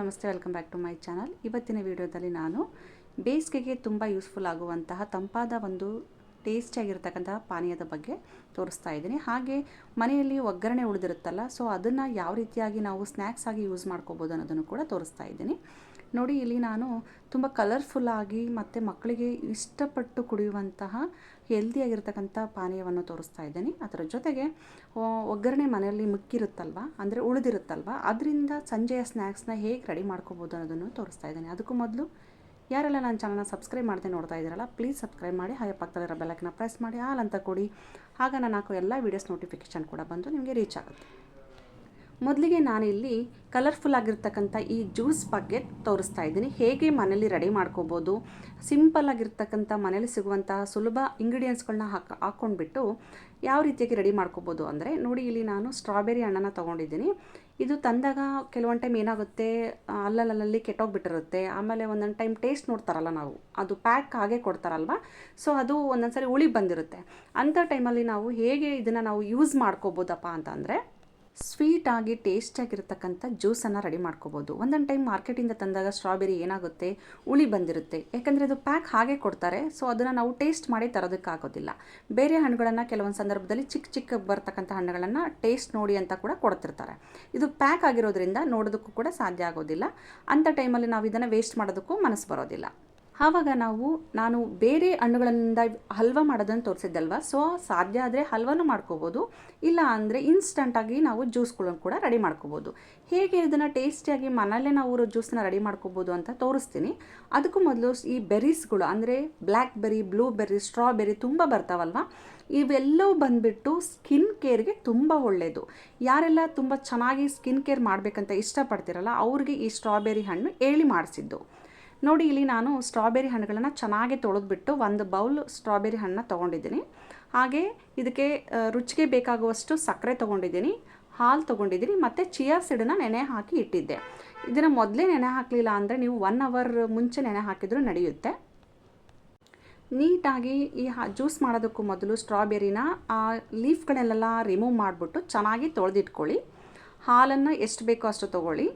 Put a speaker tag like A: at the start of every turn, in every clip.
A: ನಮಸ್ತೆ, welcome back to my channel. ಇವತ್ತಿನ ವಿಡಿಯೋದಲ್ಲಿ ನಾನು ಬೇಸಿಗೆಗೆ ತುಂಬ ಯೂಸ್ಫುಲ್ ಆಗುವಂತಹ ತಂಪಾದ ಒಂದು ಟೇಸ್ಟಿಯಾಗಿರ್ತಕ್ಕಂತಹ ಪಾನೀಯದ ಬಗ್ಗೆ ತೋರಿಸ್ತಾ ಇದ್ದೀನಿ. ಹಾಗೆ ಮನೆಯಲ್ಲಿ ಒಗ್ಗರಣೆ ಉಳಿದಿರುತ್ತಲ್ಲ, ಸೊ ಅದನ್ನು ಯಾವ ರೀತಿಯಾಗಿ ನಾವು ಸ್ನ್ಯಾಕ್ಸ್ ಆಗಿ ಯೂಸ್ ಮಾಡ್ಕೋಬೋದು ಅನ್ನೋದನ್ನು ಕೂಡ ತೋರಿಸ್ತಾ ಇದ್ದೀನಿ. ನೋಡಿ, ಇಲ್ಲಿ ನಾನು ತುಂಬ ಕಲರ್ಫುಲ್ಲಾಗಿ ಮತ್ತು ಮಕ್ಕಳಿಗೆ ಇಷ್ಟಪಟ್ಟು ಕುಡಿಯುವಂತಹ ಹೆಲ್ದಿಯಾಗಿರ್ತಕ್ಕಂಥ ಪಾನೀಯವನ್ನು ತೋರಿಸ್ತಾ ಇದ್ದೀನಿ. ಅದರ ಜೊತೆಗೆ ಒಗ್ಗರಣೆ ಮನೆಯಲ್ಲಿ ಮುಕ್ಕಿರುತ್ತಲ್ವ? ಅಂದರೆ ಉಳಿದಿರುತ್ತಲ್ವ? ಅದರಿಂದ ಸಂಜೆಯ ಸ್ನ್ಯಾಕ್ಸ್ನ ಹೇಗೆ ರೆಡಿ ಮಾಡ್ಕೋಬೋದು ಅನ್ನೋದನ್ನು ತೋರಿಸ್ತಾ ಇದ್ದೀನಿ. ಅದಕ್ಕೂ ಮೊದಲು, ಯಾರೆಲ್ಲ ನನ್ನ ಚಾನಲ್ನ ಸಬ್ಸ್ಕ್ರೈಬ್ ಮಾಡದೆ ನೋಡ್ತಾ ಇದ್ದೀರಲ್ಲ ಪ್ಲೀಸ್ ಸಬ್ಸ್ಕ್ರೈಬ್ ಮಾಡಿ, ಹಾಗೆ ಪಕ್ಕದಲ್ಲಿರೋ ಬೆಲ್ಲಕ್ಕನ್ನ ಪ್ರೆಸ್ ಮಾಡಿ, ಹಾಲ್ ಅಂತ ಕೊಡಿ, ಆಗ ನಾನು ಹಾಕೋ ಎಲ್ಲ ವೀಡಿಯೋಸ್ ನೋಟಿಫಿಕೇಷನ್ ಕೂಡ ಬಂದು ನಿಮಗೆ ರೀಚ್ ಆಗುತ್ತೆ. ಮೊದಲಿಗೆ ನಾನಿಲ್ಲಿ ಕಲರ್ಫುಲ್ ಆಗಿರ್ತಕ್ಕಂಥ ಈ ಜ್ಯೂಸ್ ಬಗ್ಗೆ ತೋರಿಸ್ತಾ ಇದ್ದೀನಿ. ಹೇಗೆ ಮನೇಲಿ ರೆಡಿ ಮಾಡ್ಕೋಬೋದು? ಸಿಂಪಲ್ ಆಗಿರ್ತಕ್ಕಂಥ ಮನೇಲಿ ಸಿಗುವಂತಹ ಸುಲಭ ಇಂಗ್ರೀಡಿಯೆಂಟ್ಸ್ಗಳನ್ನ ಹಾಕ ಹಾಕ್ಕೊಂಡ್ಬಿಟ್ಟು ಯಾವ ರೀತಿಯಾಗಿ ರೆಡಿ ಮಾಡ್ಕೋಬೋದು ಅಂದರೆ ನೋಡಿ ಇಲ್ಲಿ ನಾನು ಸ್ಟ್ರಾಬೆರಿ ಹಣ್ಣನ್ನು ತೊಗೊಂಡಿದ್ದೀನಿ. ಇದು ತಂದಾಗ ಕೆಲವೊಂದು ಟೈಮ್ ಏನಾಗುತ್ತೆ? ಅಲ್ಲಲ್ಲಲ್ಲಿ ಕೆಟ್ಟೋಗ್ಬಿಟ್ಟಿರುತ್ತೆ. ಆಮೇಲೆ ಒಂದೊಂದು ಟೈಮ್ ಟೇಸ್ಟ್ ನೋಡ್ತಾರಲ್ಲ ನಾವು. ಅದು ಪ್ಯಾಕ್ ಹಾಗೆ ಕೊಡ್ತಾರಲ್ವ? ಸೊ ಅದು ಒಂದೊಂದು ಸರಿ ಉಳಿ ಬಂದಿರುತ್ತೆ ಅಂಥ ಟೈಮಲ್ಲಿ ನಾವು ಹೇಗೆ ಇದನ್ನು ನಾವು ಯೂಸ್ ಮಾಡ್ಕೋಬೋದಪ್ಪ ಅಂತಂದರೆ ಸ್ವೀಟಾಗಿ ಟೇಸ್ಟಿಯಾಗಿರ್ತಕ್ಕಂಥ ಜ್ಯೂಸನ್ನು ರೆಡಿ ಮಾಡ್ಕೋಬೋದು. ಒಂದೊಂದು ಟೈಮ್ ಮಾರ್ಕೆಟಿಂದ ತಂದಾಗ ಸ್ಟ್ರಾಬೆರಿ ಏನಾಗುತ್ತೆ? ಉಳಿ ಬಂದಿರುತ್ತೆ. ಯಾಕಂದರೆ ಅದು ಪ್ಯಾಕ್ ಹಾಗೆ ಕೊಡ್ತಾರೆ. ಸೊ ಅದನ್ನು ನಾವು ಟೇಸ್ಟ್ ಮಾಡಿ ತರೋದಕ್ಕಾಗೋದಿಲ್ಲ. ಬೇರೆ ಹಣ್ಣುಗಳನ್ನು ಕೆಲವೊಂದು ಸಂದರ್ಭದಲ್ಲಿ ಚಿಕ್ಕ ಚಿಕ್ಕ ಬರ್ತಕ್ಕಂಥ ಹಣ್ಣುಗಳನ್ನು ಟೇಸ್ಟ್ ನೋಡಿ ಅಂತ ಕೂಡ ಕೊಡ್ತಿರ್ತಾರೆ. ಇದು ಪ್ಯಾಕ್ ಆಗಿರೋದ್ರಿಂದ ನೋಡೋದಕ್ಕೂ ಕೂಡ ಸಾಧ್ಯ ಆಗೋದಿಲ್ಲ. ಅಂಥ ಟೈಮಲ್ಲಿ ನಾವು ಇದನ್ನು ವೇಸ್ಟ್ ಮಾಡೋದಕ್ಕೂ ಮನಸ್ಸು ಬರೋದಿಲ್ಲ. ಆವಾಗ ನಾವು, ನಾನು ಬೇರೆ ಹಣ್ಣುಗಳಿಂದ ಹಲ್ವಾ ಮಾಡೋದನ್ನು ತೋರಿಸಿದ್ದಲ್ವ? ಸೊ ಸಾಧ್ಯ ಆದರೆ ಹಲ್ವಾನು ಮಾಡ್ಕೋಬೋದು. ಇಲ್ಲ ಅಂದರೆ ಇನ್ಸ್ಟಂಟಾಗಿ ನಾವು ಜ್ಯೂಸ್ಗಳನ್ನು ಕೂಡ ರೆಡಿ ಮಾಡ್ಕೋಬೋದು. ಹೇಗೆ ಇದನ್ನು ಟೇಸ್ಟಿಯಾಗಿ ಮನೆಯಲ್ಲೇ ನಾವು ಜ್ಯೂಸನ್ನ ರೆಡಿ ಮಾಡ್ಕೋಬೋದು ಅಂತ ತೋರಿಸ್ತೀನಿ. ಅದಕ್ಕೂ ಮೊದಲು ಈ ಬೆರೀಸ್ಗಳು ಅಂದರೆ blackberry blueberry strawberry ತುಂಬ ಬರ್ತಾವಲ್ವ? ಇವೆಲ್ಲವೂ ಬಂದುಬಿಟ್ಟು ಸ್ಕಿನ್ ಕೇರ್ಗೆ ತುಂಬ ಒಳ್ಳೆಯದು ಯಾರೆಲ್ಲ ತುಂಬ ಚೆನ್ನಾಗಿ ಸ್ಕಿನ್ ಕೇರ್ ಮಾಡಬೇಕಂತ ಇಷ್ಟಪಡ್ತಿರಲ್ಲ, ಅವ್ರಿಗೆ ಈ ಸ್ಟ್ರಾಬೆರಿ ಹಣ್ಣು ಹೇಳಿ ಮಾಡಿಸಿದ್ದು. ನೋಡಿ, ಇಲ್ಲಿ ನಾನು ಸ್ಟ್ರಾಬೆರಿ ಹಣ್ಣುಗಳನ್ನು ಚೆನ್ನಾಗಿ ತೊಳೆದ್ಬಿಟ್ಟು ಒಂದು ಬೌಲ್ ಸ್ಟ್ರಾಬೆರಿ ಹಣ್ಣನ್ನ ತೊಗೊಂಡಿದ್ದೀನಿ. ಹಾಗೆ ಇದಕ್ಕೆ ರುಚಿಗೆ ಬೇಕಾಗುವಷ್ಟು ಸಕ್ಕರೆ ತೊಗೊಂಡಿದ್ದೀನಿ, ಹಾಲು ತೊಗೊಂಡಿದ್ದೀನಿ, ಮತ್ತು ಚಿಯಾ ಸೀಡನ್ನ ನೆನೆ ಹಾಕಿ ಇಟ್ಟಿದ್ದೆ. ಇದನ್ನು ಮೊದಲೇ ನೆನೆ ಹಾಕಲಿಲ್ಲ ಅಂದರೆ ನೀವು ಒನ್ ಅವರ್ ಮುಂಚೆ ನೆನೆ ಹಾಕಿದರೂ ನಡೆಯುತ್ತೆ. ನೀಟಾಗಿ ಈ ಜ್ಯೂಸ್ ಮಾಡೋದಕ್ಕೂ ಮೊದಲು ಸ್ಟ್ರಾಬೆರಿನ, ಆ ಲೀಫ್ಗಳನ್ನೆಲ್ಲ ರಿಮೂವ್ ಮಾಡಿಬಿಟ್ಟು ಚೆನ್ನಾಗಿ ತೊಳೆದಿಟ್ಕೊಳ್ಳಿ. ಹಾಲನ್ನು ಎಷ್ಟು ಬೇಕೋ ಅಷ್ಟು ತೊಗೊಳ್ಳಿ.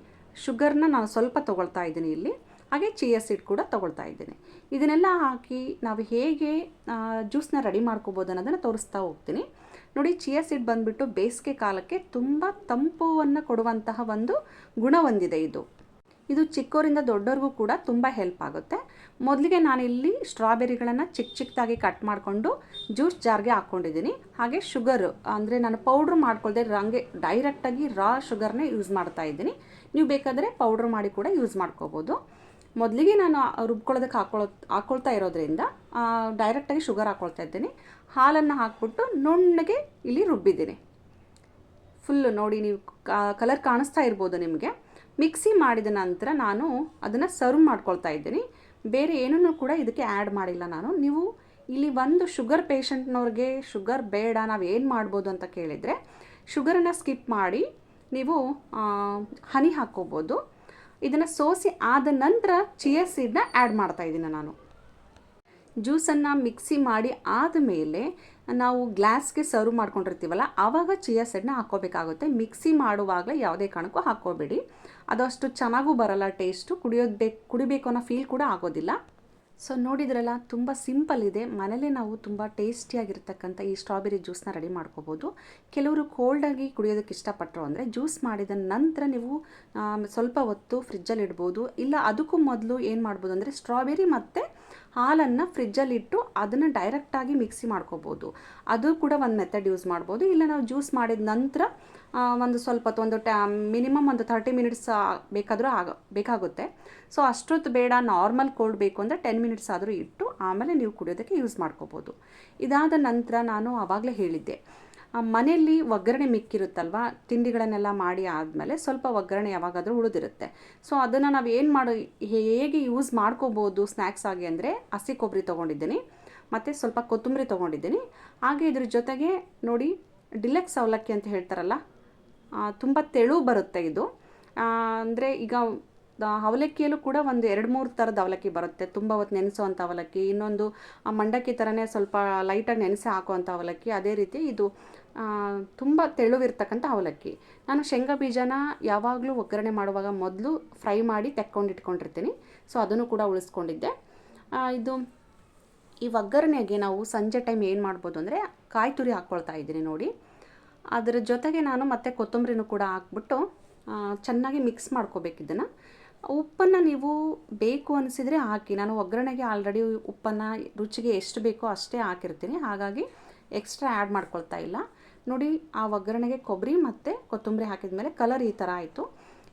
A: ಶುಗರ್ನ ನಾನು ಸ್ವಲ್ಪ ತೊಗೊಳ್ತಾ ಇದ್ದೀನಿ ಇಲ್ಲಿ. ಹಾಗೆ ಚಿಯಾ ಸೀಡ್ ಕೂಡ ತೊಗೊಳ್ತಾ ಇದ್ದೀನಿ. ಇದನ್ನೆಲ್ಲ ಹಾಕಿ ನಾವು ಹೇಗೆ ಜ್ಯೂಸ್ನ ರೆಡಿ ಮಾಡ್ಕೋಬೋದು ಅನ್ನೋದನ್ನು ತೋರಿಸ್ತಾ ಹೋಗ್ತೀನಿ. ನೋಡಿ ಚಿಯಾ ಸೀಡ್ ಬಂದುಬಿಟ್ಟು ಬೇಸಿಗೆ ಕಾಲಕ್ಕೆ ತುಂಬ ತಂಪುವನ್ನು ಕೊಡುವಂತಹ ಒಂದು ಗುಣ ಹೊಂದಿದೆ ಇದು. ಇದು ಚಿಕ್ಕೋರಿಂದ ದೊಡ್ಡವ್ರಿಗೂ ಕೂಡ ತುಂಬ ಹೆಲ್ಪ್ ಆಗುತ್ತೆ. ಮೊದಲಿಗೆ ನಾನಿಲ್ಲಿ ಸ್ಟ್ರಾಬೆರಿಗಳನ್ನು ಚಿಕ್ಕ ಚಿಕ್ಕದಾಗಿ ಕಟ್ ಮಾಡಿಕೊಂಡು ಜ್ಯೂಸ್ ಜಾರ್ಗೆ ಹಾಕ್ಕೊಂಡಿದ್ದೀನಿ. ಹಾಗೆ ಶುಗರ್ ಅಂದರೆ ನಾನು ಪೌಡ್ರ್ ಮಾಡ್ಕೊಳ್ದೆ ರಂಗೆ ಡೈರೆಕ್ಟಾಗಿ ರಾ ಶುಗರ್ನೇ ಯೂಸ್ ಮಾಡ್ತಾ ಇದ್ದೀನಿ. ನೀವು ಬೇಕಾದರೆ ಪೌಡ್ರ್ ಮಾಡಿ ಕೂಡ ಯೂಸ್ ಮಾಡ್ಕೋಬೋದು. ಮೊದಲಿಗೆ ನಾನು ರುಬ್ಕೊಳ್ಳೋದಕ್ಕೆ ಹಾಕೊಳ್ಳೋ ಹಾಕ್ಕೊಳ್ತಾ ಇರೋದ್ರಿಂದ ಡೈರೆಕ್ಟಾಗಿ ಶುಗರ್ ಹಾಕ್ಕೊಳ್ತಾ ಇದ್ದೀನಿ. ಹಾಲನ್ನು ಹಾಕ್ಬಿಟ್ಟು ನುಣ್ಣಗೆ ಇಲ್ಲಿ ರುಬ್ಬಿದ್ದೀನಿ. ಫುಲ್ಲು ನೋಡಿ ನೀವು ಕಲರ್ ಕಾಣಿಸ್ತಾ ಇರ್ಬೋದು ನಿಮಗೆ. ಮಿಕ್ಸಿ ಮಾಡಿದ ನಂತರ ನಾನು ಅದನ್ನು ಸರ್ವ್ ಮಾಡ್ಕೊಳ್ತಾ ಇದ್ದೀನಿ. ಬೇರೆ ಏನೂ ಕೂಡ ಇದಕ್ಕೆ ಆ್ಯಡ್ ಮಾಡಿಲ್ಲ ನಾನು. ನೀವು ಇಲ್ಲಿ ಒಂದು ಶುಗರ್ ಪೇಷಂಟ್ನವ್ರಿಗೆ ಶುಗರ್ ಬೇಡ, ನಾವು ಏನು ಮಾಡ್ಬೋದು ಅಂತ ಕೇಳಿದರೆ ಶುಗರನ್ನು ಸ್ಕಿಪ್ ಮಾಡಿ ನೀವು ಹನಿ ಹಾಕ್ಕೋಬೋದು. ಇದನ್ನು ಸೋಸಿ ಆದ ನಂತರ ಚಿಯಾ ಸೀಡ್ನ ಆ್ಯಡ್ ಮಾಡ್ತಾ ಇದ್ದೀನಿ ನಾನು. ಜ್ಯೂಸನ್ನು ಮಿಕ್ಸಿ ಮಾಡಿ ಆದಮೇಲೆ ನಾವು ಗ್ಲಾಸ್ಗೆ ಸರ್ವ್ ಮಾಡ್ಕೊಂಡಿರ್ತೀವಲ್ಲ ಆವಾಗ ಚಿಯಾ ಸೀಡ್ನ ಹಾಕೋಬೇಕಾಗುತ್ತೆ ಮಿಕ್ಸಿ ಮಾಡುವಾಗಲೇ ಯಾವುದೇ ಕಾರಣಕ್ಕೂ ಹಾಕೋಬೇಡಿ ಅದು ಅಷ್ಟು ಚೆನ್ನಾಗೂ ಬರಲ್ಲ ಟೇಸ್ಟು ಕುಡಿಯೋದು ಬೇಕು ಕುಡಿಬೇಕು ಅನ್ನೋ ಫೀಲ್ ಕೂಡ ಆಗೋದಿಲ್ಲ. ಸೊ ನೋಡಿದ್ರಲ್ಲ, ತುಂಬ ಸಿಂಪಲ್ ಇದೆ. ಮನೇಲೇ ನಾವು ತುಂಬ ಟೇಸ್ಟಿಯಾಗಿರ್ತಕ್ಕಂಥ ಈ ಸ್ಟ್ರಾಬೆರಿ ಜ್ಯೂಸ್ನ ರೆಡಿ ಮಾಡ್ಕೋಬೋದು. ಕೆಲವರು ಕೋಲ್ಡಾಗಿ ಕುಡಿಯೋದಕ್ಕೆ ಇಷ್ಟಪಟ್ಟರು ಅಂದರೆ ಜ್ಯೂಸ್ ಮಾಡಿದ ನಂತರ ನೀವು ಸ್ವಲ್ಪ ಹೊತ್ತು ಫ್ರಿಜ್ಜಲ್ಲಿ ಇಡ್ಬೋದು. ಇಲ್ಲ, ಅದಕ್ಕೂ ಮೊದಲು ಏನು ಮಾಡ್ಬೋದು ಅಂದರೆ ಸ್ಟ್ರಾಬೆರಿ ಮತ್ತು ಹಾಲನ್ನು ಫ್ರಿಜ್ಜಲ್ಲಿ ಇಟ್ಟು ಅದನ್ನು ಡೈರೆಕ್ಟಾಗಿ ಮಿಕ್ಸಿ ಮಾಡ್ಕೋಬೋದು. ಅದು ಕೂಡ ಒಂದು ಮೆಥಡ್ ಯೂಸ್ ಮಾಡ್ಬೋದು. ಇಲ್ಲ ನಾವು ಜ್ಯೂಸ್ ಮಾಡಿದ ನಂತರ ಒಂದು ಸ್ವಲ್ಪ ಒಂದು ಟ್ಯಾ ಮಿನಿಮಮ್ ಒಂದು ತರ್ಟಿ ಮಿನಿಟ್ಸ್ ಬೇಕಾದರೂ ಆಗ, ಬೇಕಾಗುತ್ತೆ. ಸೊ ಅಷ್ಟೊತ್ತು ಬೇಡ ನಾರ್ಮಲ್ ಕೋಲ್ಡ್ ಬೇಕು ಅಂದರೆ ಟೆನ್ ಮಿನಿಟ್ಸ್ ಆದರೂ ಇಟ್ಟು ಆಮೇಲೆ ನೀವು ಕುಡಿಯೋದಕ್ಕೆ ಯೂಸ್ ಮಾಡ್ಕೋಬೋದು. ಇದಾದ ನಂತರ ನಾನು ಆವಾಗಲೇ ಹೇಳಿದ್ದೆ. ಮನೆಯಲ್ಲಿ ಒಗ್ಗರಣೆ ಮಿಕ್ಕಿರುತ್ತಲ್ವ? ತಿಂಡಿಗಳನ್ನೆಲ್ಲ ಮಾಡಿ ಆದಮೇಲೆ ಸ್ವಲ್ಪ ಒಗ್ಗರಣೆ ಯಾವಾಗಾದರೂ ಉಳಿದಿರುತ್ತೆ. ಸೊ ಅದನ್ನು ನಾವು ಏನು ಮಾಡೋ ಹೇಗೆ ಯೂಸ್ ಮಾಡ್ಕೋಬೋದು ಸ್ನ್ಯಾಕ್ಸ್ ಆಗಿ ಅಂದರೆ ಹಸಿ ಕೊಬ್ಬರಿ ತೊಗೊಂಡಿದ್ದೀನಿ, ಮತ್ತು ಸ್ವಲ್ಪ ಕೊತ್ತಂಬರಿ ತೊಗೊಂಡಿದ್ದೀನಿ. ಹಾಗೆ ಇದ್ರ ಜೊತೆಗೆ ನೋಡಿ ಡಿಲೆಕ್ಸ್ ಅವಲಕ್ಕಿ ಅಂತ ಹೇಳ್ತಾರಲ್ಲ ತುಂಬ ತೆಳು ಬರುತ್ತೆ ಇದು. ಅಂದರೆ ಈಗ ಅವಲಕ್ಕಿಯಲ್ಲೂ ಕೂಡ ಒಂದು ಎರಡು ಮೂರು ಥರದ ಅವಲಕ್ಕಿ ಬರುತ್ತೆ. ತುಂಬ ಹೊತ್ತು ನೆನೆಸುವಂಥ ಅವಲಕ್ಕಿ, ಇನ್ನೊಂದು ಮಂಡಕ್ಕಿ ಥರನೇ ಸ್ವಲ್ಪ ಲೈಟಾಗಿ ನೆನೆಸಿ ಹಾಕುವಂಥ ಅವಲಕ್ಕಿ, ಅದೇ ರೀತಿ ಇದು ತುಂಬ ತೆಳುವಿರ್ತಕ್ಕಂಥ ಅವಲಕ್ಕಿ. ನಾನು ಶೇಂಗಾ ಬೀಜನ ಯಾವಾಗಲೂ ಒಗ್ಗರಣೆ ಮಾಡುವಾಗ ಮೊದಲು ಫ್ರೈ ಮಾಡಿ ತೆಕ್ಕೊಂಡು ಇಟ್ಕೊಂಡಿರ್ತೀನಿ. ಸೊ ಅದನ್ನು ಕೂಡ ಉಳಿಸ್ಕೊಂಡಿದ್ದೆ. ಇದು ಈ ಒಗ್ಗರಣೆಗೆ ನಾವು ಸಂಜೆ ಟೈಮ್ ಏನು ಮಾಡ್ಬೋದು ಅಂದರೆ ಕಾಯಿ ತುರಿ ಹಾಕ್ಕೊಳ್ತಾ ಇದ್ದೀನಿ ನೋಡಿ. ಅದರ ಜೊತೆಗೆ ನಾನು ಮತ್ತೆ ಕೊತ್ತಂಬರಿನೂ ಕೂಡ ಹಾಕ್ಬಿಟ್ಟು ಚೆನ್ನಾಗಿ ಮಿಕ್ಸ್ ಮಾಡ್ಕೋಬೇಕು ಇದನ್ನು. ಉಪ್ಪನ್ನು ನೀವು ಬೇಕು ಅನಿಸಿದರೆ ಹಾಕಿ. ನಾನು ಒಗ್ಗರಣೆಗೆ ಆಲ್ರೆಡಿ ಉಪ್ಪನ್ನು ರುಚಿಗೆ ಎಷ್ಟು ಬೇಕೋ ಅಷ್ಟೇ ಹಾಕಿರ್ತೀನಿ. ಹಾಗಾಗಿ ಎಕ್ಸ್ಟ್ರಾ ಆ್ಯಡ್ ಮಾಡ್ಕೊಳ್ತಾ ಇಲ್ಲ. ನೋಡಿ, ಆ ಒಗ್ಗರಣೆಗೆ ಕೊಬ್ಬರಿ ಮತ್ತು ಕೊತ್ತಂಬರಿ ಹಾಕಿದ ಮೇಲೆ ಕಲರ್ ಈ ಥರ ಆಯಿತು.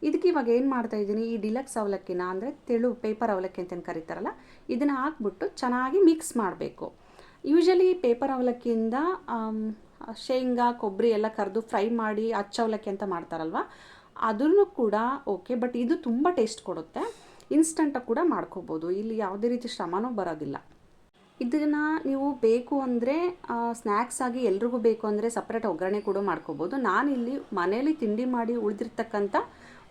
A: ಇದಕ್ಕೆ ಇವಾಗ ಏನು ಮಾಡ್ತಾ ಇದ್ದೀನಿ, ಈ ಡಿಲಕ್ಸ್ ಅವಲಕ್ಕಿನ ಅಂದರೆ ತೆಳು ಪೇಪರ್ ಅವಲಕ್ಕಿ ಅಂತೇನು ಕರೀತಾರಲ್ಲ, ಇದನ್ನು ಹಾಕ್ಬಿಟ್ಟು ಚೆನ್ನಾಗಿ ಮಿಕ್ಸ್ ಮಾಡಬೇಕು. ಯೂಶಲಿ ಪೇಪರ್ ಅವಲಕ್ಕಿಯಿಂದ ಶೇಂಗಾ, ಕೊಬ್ಬರಿ ಎಲ್ಲ ಕರೆದು ಫ್ರೈ ಮಾಡಿ ಅಚ್ಚ ಅವಲಕ್ಕಿ ಅಂತ ಮಾಡ್ತಾರಲ್ವ ಅದನ್ನು ಕೂಡ ಓಕೆ ಬಟ್ ಇದು ತುಂಬ ಟೇಸ್ಟ್ ಕೊಡುತ್ತೆ. ಇನ್ಸ್ಟಂಟಾಗಿ ಕೂಡ ಮಾಡ್ಕೋಬೋದು. ಇಲ್ಲಿ ಯಾವುದೇ ರೀತಿ ಶ್ರಮನೂ ಬರೋದಿಲ್ಲ. ಇದನ್ನು ನೀವು ಬೇಕು ಅಂದರೆ ಸ್ನ್ಯಾಕ್ಸ್ ಆಗಿ ಎಲ್ರಿಗೂ ಬೇಕು ಅಂದರೆ ಸಪ್ರೇಟ್ ಒಗ್ಗರಣೆ ಕೂಡ ಮಾಡ್ಕೋಬೋದು. ನಾನಿಲ್ಲಿ ಮನೇಲಿ ತಿಂಡಿ ಮಾಡಿ ಉಳಿದಿರ್ತಕ್ಕಂಥ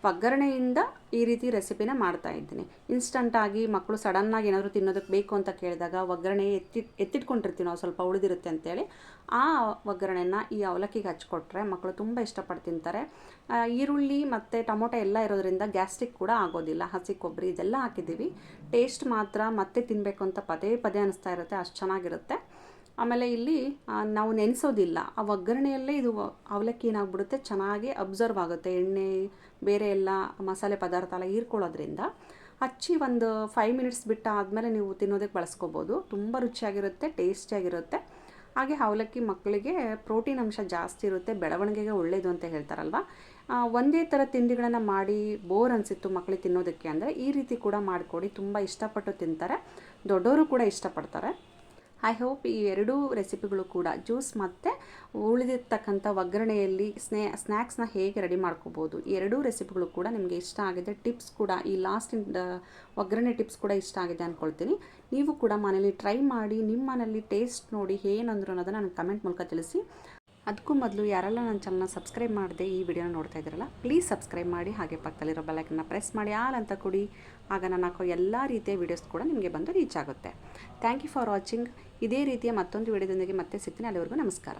A: ಒಗ್ಗರಣೆಯಿಂದ ಈ ರೀತಿ ರೆಸಿಪಿನ ಮಾಡ್ತಾ ಇದ್ದೀನಿ. ಇನ್ಸ್ಟಂಟಾಗಿ ಮಕ್ಕಳು ಸಡನ್ನಾಗಿ ಏನಾದರೂ ತಿನ್ನೋದಕ್ಕೆ ಬೇಕು ಅಂತ ಕೇಳಿದಾಗ ಒಗ್ಗರಣೆ ಎತ್ತಿ, ಎತ್ತಿಟ್ಕೊಂಡಿರ್ತೀವಿ ನಾವು ಸ್ವಲ್ಪ ಉಳಿದಿರುತ್ತೆ ಅಂತೇಳಿ. ಆ ಒಗ್ಗರಣೆನ ಈ ಅವಲಕ್ಕಿಗೆ ಹಚ್ಕೊಟ್ರೆ ಮಕ್ಕಳು ತುಂಬ ಇಷ್ಟಪಟ್ಟು ತಿಂತಾರೆ. ಈರುಳ್ಳಿ ಮತ್ತು ಟೊಮೊಟೊ ಎಲ್ಲ ಇರೋದ್ರಿಂದ ಗ್ಯಾಸ್ಟ್ರಿಕ್ ಕೂಡ ಆಗೋದಿಲ್ಲ. ಹಸಿ ಕೊಬ್ಬರಿ ಇದೆಲ್ಲ ಹಾಕಿದ್ದೀವಿ. ಟೇಸ್ಟ್ ಮಾತ್ರ ಮತ್ತೆ ತಿನ್ನಬೇಕು ಅಂತ ಪದೇ ಪದೇ ಅನಿಸ್ತಾ ಇರುತ್ತೆ. ಅಷ್ಟು ಚೆನ್ನಾಗಿರುತ್ತೆ. ಆಮೇಲೆ ಇಲ್ಲಿ ನಾವು ನೆನೆಸೋದಿಲ್ಲ. ಆ ಒಗ್ಗರಣೆಯಲ್ಲೇ ಇದು ಅವಲಕ್ಕಿ ಏನಾಗ್ಬಿಡುತ್ತೆ? ಚೆನ್ನಾಗಿ ಅಬ್ಸರ್ವ್ ಆಗುತ್ತೆ. ಎಣ್ಣೆ, ಬೇರೆ ಎಲ್ಲ ಮಸಾಲೆ ಪದಾರ್ಥ ಎಲ್ಲ ಹೀರ್ಕೊಳ್ಳೋದ್ರಿಂದ. ಹಚ್ಚಿ ಒಂದು ಫೈವ್ ಮಿನಿಟ್ಸ್ ಬಿಟ್ಟು ಆದಮೇಲೆ ನೀವು ತಿನ್ನೋದಕ್ಕೆ ಬಳಸ್ಕೋಬೋದು. ತುಂಬ ರುಚಿಯಾಗಿರುತ್ತೆ, ಟೇಸ್ಟಿಯಾಗಿರುತ್ತೆ. ಹಾಗೆ ಅವಲಕ್ಕಿ ಮಕ್ಕಳಿಗೆ ಪ್ರೋಟೀನ್ ಅಂಶ ಜಾಸ್ತಿ ಇರುತ್ತೆ. ಬೆಳವಣಿಗೆಗೆ ಒಳ್ಳೆಯದು ಅಂತ ಹೇಳ್ತಾರಲ್ವ? ಒಂದೇ ಥರ ತಿಂಡಿಗಳನ್ನು ಮಾಡಿ ಬೋರ್ ಅನಿಸಿತ್ತು ಮಕ್ಕಳಿಗೆ ತಿನ್ನೋದಕ್ಕೆ ಅಂದರೆ ಈ ರೀತಿ ಕೂಡ ಮಾಡಿಕೊಡಿ. ತುಂಬ ಇಷ್ಟಪಟ್ಟು ತಿಂತಾರೆ. ದೊಡ್ಡವರು ಕೂಡ ಇಷ್ಟಪಡ್ತಾರೆ. ಐ ಹೋಪ್ ಈ ಎರಡೂ ರೆಸಿಪಿಗಳು ಕೂಡ ಜ್ಯೂಸ್ ಮತ್ತು ಉಳಿದಿರ್ತಕ್ಕಂಥ ಒಗ್ಗರಣೆಯಲ್ಲಿ ಸ್ನೇ ಸ್ನ್ಯಾಕ್ಸ್ನ ಹೇಗೆ ರೆಡಿ ಮಾಡ್ಕೋಬೋದು. ಎರಡೂ ರೆಸಿಪಿಗಳು ಕೂಡ ನಿಮಗೆ ಇಷ್ಟ ಆಗಿದೆ, ಟಿಪ್ಸ್ ಕೂಡ, ಈ ಲಾಸ್ಟ್ ಒಗ್ಗರಣೆ ಟಿಪ್ಸ್ ಕೂಡ ಇಷ್ಟ ಆಗಿದೆ ಅಂದ್ಕೊಳ್ತೀನಿ ನೀವು ಕೂಡ ಮನೇಲಿ ಟ್ರೈ ಮಾಡಿ ನಿಮ್ಮ ಮನೇಲಿ ಟೇಸ್ಟ್ ನೋಡಿ, ಏನಂದ್ರು ಅನ್ನೋದನ್ನು ನನಗೆ ಕಮೆಂಟ್ ಮೂಲಕ ತಿಳಿಸಿ. ಅದಕ್ಕೂ ಮೊದಲು ಯಾರೆಲ್ಲ ನನ್ನ ಚಾನಲ್ನ ಸಬ್ಸ್ಕ್ರೈಬ್ ಮಾಡದೆ ಈ ವಿಡಿಯೋನ ನೋಡ್ತಾ ಇದ್ದೀರಲ್ಲ ಪ್ಲೀಸ್ ಸಬ್ಸ್ಕ್ರೈಬ್ ಮಾಡಿ, ಹಾಗೆ ಪಕ್ಕದಲ್ಲಿರೋ ಬೆಲ್ಲೈಕನ್ನ ಪ್ರೆಸ್ ಮಾಡಿ ಆಲ್ ಅಂತ ಕೊಡಿ ಆಗ ನಾನು ಹಾಕೋ ಎಲ್ಲ ರೀತಿಯ ವೀಡಿಯೋಸ್ ಕೂಡ ನಿಮಗೆ ಬಂದು ರೀಚ್ ಆಗುತ್ತೆ. ಥ್ಯಾಂಕ್ ಯು ಫಾರ್ ವಾಚಿಂಗ್ ಇದೇ ರೀತಿಯ ಮತ್ತೊಂದು ವಿಡಿಯೋದೊಂದಿಗೆ ಮತ್ತೆ ಸಿಗ್ತೀನಿ. ಅಲ್ಲಿವರೆಗೂ ನಮಸ್ಕಾರ.